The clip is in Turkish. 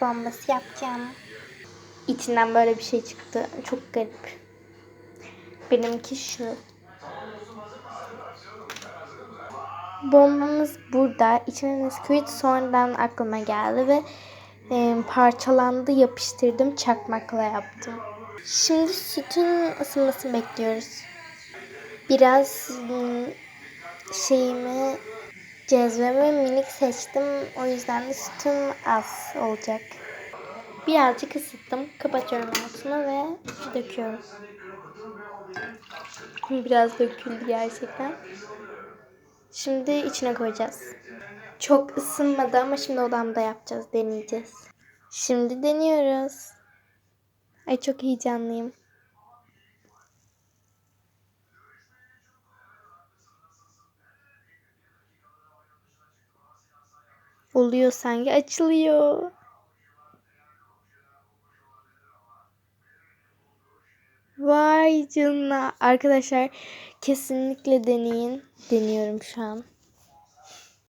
bombası yapacağım. İçinden böyle bir şey çıktı. Çok garip. Benimki şu. Bombamız burada. İçine Nesquik sonradan aklıma geldi ve e, parçalandı. Yapıştırdım. Çakmakla yaptım. Şimdi sütün ısınmasını bekliyoruz. Biraz ım, şeyimi cezvemi minik seçtim. O yüzden de sütüm az olacak. Birazcık ısıttım. Kapatıyorum altını ve döküyorum. Biraz döküldü gerçekten. Şimdi içine koyacağız. Çok ısınmadı ama şimdi odamda yapacağız. Deneyeceğiz. Şimdi deniyoruz. Ay çok heyecanlıyım. Oluyor sanki açılıyor. Vay canına. Arkadaşlar kesinlikle deneyin. Deniyorum şu an.